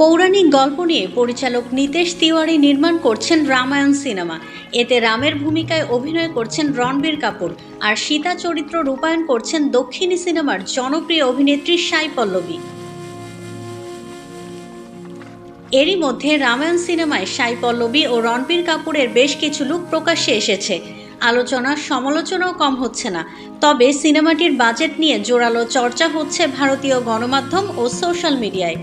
পৌরাণিক গল্প নিয়ে পরিচালক নিতেশ তিওয়ারি নির্মাণ করছেন রামায়ণ সিনেমা। এতে রামের ভূমিকায় অভিনয় করছেন রণবীর কাপুর আর সীতা চরিত্র রূপায়ণ করছেন দক্ষিণী সিনেমার জনপ্রিয় অভিনেত্রী সাই পল্লবী। এরই মধ্যে রামায়ণ সিনেমায় সাই পল্লবী ও রণবীর কাপুরের বেশ কিছু লুক প্রকাশ্যে এসেছে। আলোচনা সমালোচনাও কম হচ্ছে না, তবে সিনেমাটির বাজেট নিয়ে জোরালো চর্চা হচ্ছে ভারতীয় গণমাধ্যম ও সোশ্যাল মিডিয়ায়।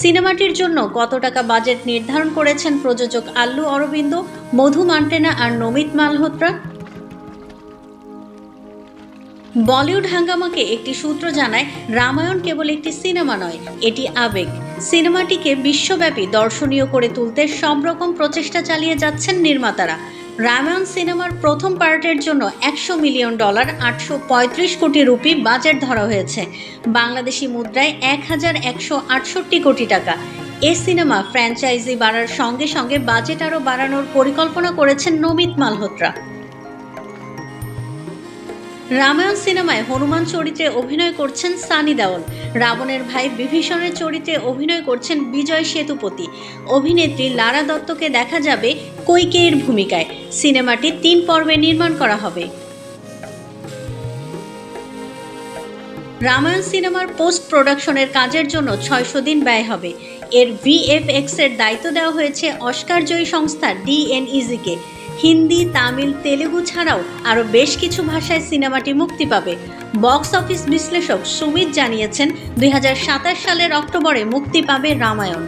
সিনেমাটির জন্য কত টাকা বাজেট নির্ধারণ করেছেন প্রযোজক আল্লু অরবিন্দ, মধু মান্টেনা আর নমিত মালহোত্রা? বলিউড হাঙ্গামাকে একটি সূত্র জানায়, রামায়ণ কেবল একটি সিনেমা নয়, এটি আবেগ। সিনেমাটিকে বিশ্বব্যাপী দর্শনীয় করে তুলতে সব রকম প্রচেষ্টা চালিয়ে যাচ্ছেন নির্মাতারা। রামায়ণ সিনেমার প্রথম পার্টের জন্য একশো মিলিয়ন ডলার আটশো পঁয়ত্রিশ কোটি রুপি বাজেট ধরা হয়েছে। বাংলাদেশি মুদ্রায় এক হাজার একশো আটষট্টি কোটি টাকা। এ সিনেমা ফ্র্যাঞ্চাইজি বাড়ার সঙ্গে সঙ্গে বাজেট আরও বাড়ানোর পরিকল্পনা করেছেন নমিত মালহোত্রা। রামায়ণ সিনেমায় হনুমান চরিত্রে অভিনয় করছেন সানি দেওল। রাবণের ভাই বিভীষণের চরিত্রে অভিনয় করছেন বিজয় সেতুপতি। অভিনেত্রী লারা দত্তকে দেখা যাবে কৈকেয়ীর ভূমিকায় সিনেমাটি তিন পর্বে নির্মাণ করা হবে। রামায়ণ সিনেমার পোস্ট প্রোডাকশনের কাজের জন্য ছয়শো দিন ব্যয় হবে। এর ভিএফএক্স এর দায়িত্ব দেওয়া হয়েছে অস্কারজয়ী সংস্থা ডিএনইজিকে। হিন্দি, তামিল, তেলেগু ছাড়াও আরও বেশ কিছু ভাষায় সিনেমাটি মুক্তি পাবে। বক্স অফিস বিশ্লেষক সুমিত জানিয়েছেন, দুই হাজার সাতাশ সালের অক্টোবরে মুক্তি পাবে রামায়ণ।